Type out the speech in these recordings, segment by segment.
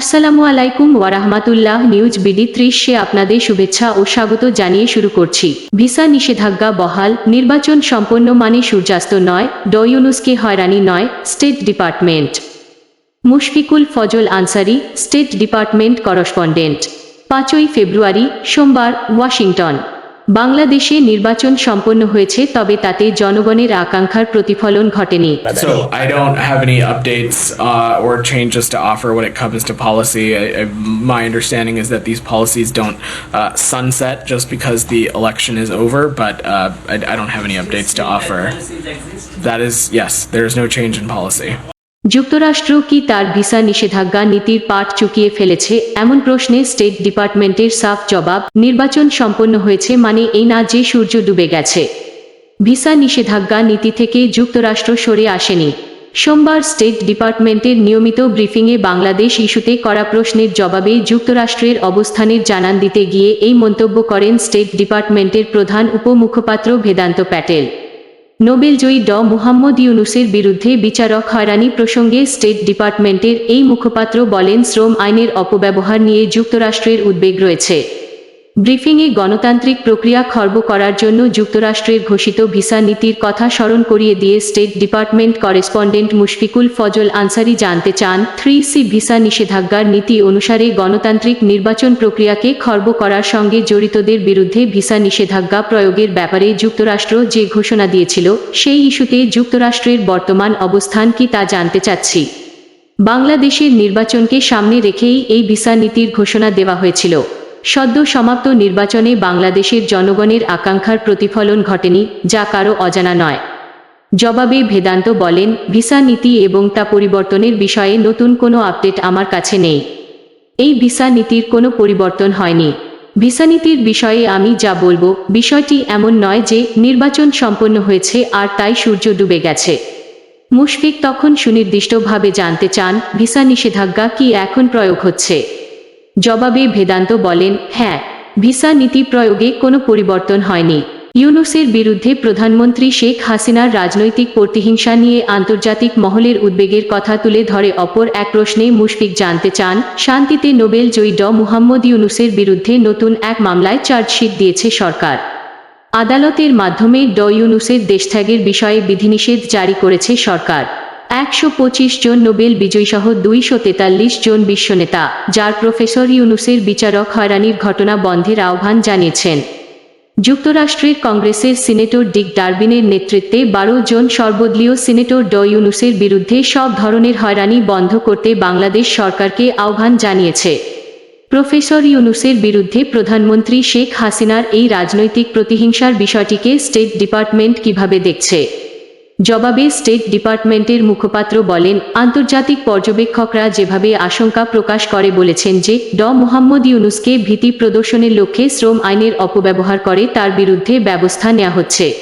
আসসালামু আলাইকুম ওয়ারাহমাতুল্লাহ news BD ত্রিশে আপনাদের শুভেচ্ছা ও স্বাগত জানিয়ে শুরু করছি। ভিসা নিষেধাজ্ঞা বহাল, নির্বাচন সম্পন্ন মানে সূর্যাস্ত নয়, ডয়ুনুসকে হয়রানি নয়, state department. Mushfiqul Fazal Ansari, state department correspondent. পাঁচই ফেব্রুয়ারি, সোমবার, ওয়াশিংটন। বাংলাদেশে নির্বাচন সম্পন্ন হয়েছে তবে তাতে জনগণের আকাঙ্ক্ষার প্রতিফলন ঘটেনি So I don't have any updates uh, or changes to offer when it comes to policy. I, I, my understanding is that these policies don't uh, sunset just because the election is over, but uh, I, I don't have any updates to offer. That is yes, there is no change in policy. যুক্তরাষ্ট্র কি তার visa নিষেধাজ্ঞা নীতির পাঠ চুকিয়ে ফেলেছে? এমন প্রশ্নে state ডিপার্টমেন্টের সাফ জবাব, নির্বাচন সম্পন্ন হয়েছে মানে এই না যে সূর্য ডুবে গেছে। ভিসা নিষেধাজ্ঞা নীতি থেকে যুক্তরাষ্ট্র সরে আসেনি। সোমবার স্টেট ডিপার্টমেন্টের নিয়মিত ব্রিফিংয়ে বাংলাদেশ ইস্যুতে করা প্রশ্নের জবাবে যুক্তরাষ্ট্রের অবস্থানের জানান দিতে গিয়ে এই মন্তব্য করেন স্টেট ডিপার্টমেন্টের প্রধান উপমুখপাত্র ভেদান্ত প্যাটেল। নোবেলজয়ী ড মুহাম্মদ ইউনুসের বিরুদ্ধে বিচারক হয়রানি প্রসঙ্গে স্টেট ডিপার্টমেন্টের এই মুখপাত্র বলেন, শ্রম আইনের অপব্যবহার নিয়ে যুক্তরাষ্ট্রের উদ্বেগ রয়েছে। ব্রিফিংয়ে গণতান্ত্রিক প্রক্রিয়া খর্ব করার জন্য যুক্তরাষ্ট্রের ঘোষিত ভিসা নীতির কথা স্মরণ করিয়ে দিয়ে state department correspondent Mushfiqul Fazal Ansari জানতে চান, থ্রি সি ভিসা নিষেধাজ্ঞার নীতি অনুসারে গণতান্ত্রিক নির্বাচন প্রক্রিয়াকে খর্ব করার সঙ্গে জড়িতদের বিরুদ্ধে ভিসা নিষেধাজ্ঞা প্রয়োগের ব্যাপারে যুক্তরাষ্ট্র যে ঘোষণা দিয়েছিল, সেই ইস্যুতে যুক্তরাষ্ট্রের বর্তমান অবস্থান কি তা জানতে চাচ্ছি। বাংলাদেশের নির্বাচনকে সামনে রেখেই এই ভিসা নীতির ঘোষণা দেওয়া হয়েছিল। সদ্য সমাপ্ত নির্বাচনে বাংলাদেশের জনগণের আকাঙ্ক্ষার প্রতিফলন ঘটেনি, যা কারও অজানা নয়। জবাবে ভেদান্ত বলেন, ভিসা নীতি এবং তা পরিবর্তনের বিষয়ে নতুন কোনো আপডেট আমার কাছে নেই। এই ভিসা নীতির কোনো পরিবর্তন হয়নি। ভিসা নীতির বিষয়ে আমি যা বলব, বিষয়টি এমন নয় যে নির্বাচন সম্পন্ন হয়েছে আর তাই সূর্য ডুবে গেছে। মুশফিক তখন সুনির্দিষ্টভাবে জানতে চান, ভিসা নিষেধাজ্ঞা কি এখন প্রয়োগ হচ্ছে। জবাবে ভেদান্ত বলেন হ্যাঁ ভিসা নীতি প্রয়োগে কোনো পরিবর্তন হয়নি। ইউনুসের বিরুদ্ধে প্রধানমন্ত্রী শেখ হাসিনার রাজনৈতিক প্রতিহিংসা নিয়ে আন্তর্জাতিক মহলের উদ্বেগের কথা তুলে ধরে অপর এক প্রশ্নে মুশফিক জানতে চান, শান্তিতে নোবেল জয়ী ড মুহাম্মদ ইউনুসের বিরুদ্ধে নতুন এক মামলায় চার্জশিট দিয়েছে সরকার। আদালতের মাধ্যমে ড ইউনুসের দেশত্যাগের বিষয়ে বিধিনিষেধ জারি করেছে সরকার। একশো পঁচিশ জন নোবেল বিজয়ীসহ দুইশো তেতাল্লিশ জন বিশ্বনেতা, যার প্রফেসর ইউনুসের বিচারক হয়রানির ঘটনা বন্ধের আহ্বান জানিয়েছেন। যুক্তরাষ্ট্রের কংগ্রেসের সিনেটর ডিক ডারবিনের নেতৃত্বে বারো জন সর্বদলীয় সিনেটর ড ইউনুসের বিরুদ্ধে সব ধরনের হয়রানি বন্ধ করতে বাংলাদেশ সরকারকে আহ্বান জানিয়েছে। প্রফেসর ইউনুসের বিরুদ্ধে প্রধানমন্ত্রী শেখ হাসিনার এই রাজনৈতিক প্রতিহিংসার বিষয়টিকে স্টেট ডিপার্টমেন্ট কীভাবে দেখছে? জবাবে স্টেট ডিপার্টমেন্টের মুখপাত্র বলেন, আন্তর্জাতিক পর্যবেক্ষকরা যেভাবে আশঙ্কা প্রকাশ করে বলেছেন যে, ড. মোহাম্মদ ইউনুসকে ভীতি প্রদর্শনের লক্ষ্যে শ্রম আইনের অপব্যবহার করে তার বিরুদ্ধে ব্যবস্থা নেওয়া হচ্ছে।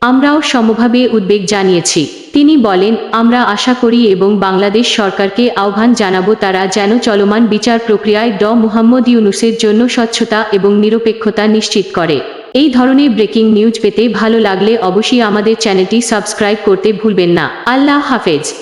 আমরাও সমভাবে উদ্বেগ জানিয়েছি। তিনি বলেন, আমরা আশা করি এবং বাংলাদেশ সরকারকে আহ্বান জানাব তারা যেন চলমান বিচার প্রক্রিয়ায় ড. মোহাম্মদ ইউনুসের জন্য স্বচ্ছতা এবং নিরপেক্ষতা নিশ্চিত করে। এই ধরনের ব্রেকিং নিউজ পেতে ভালো লাগলে অবশ্যই আমাদের চ্যানেলটি সাবস্ক্রাইব করতে ভুলবেন না। আল্লাহ হাফেজ।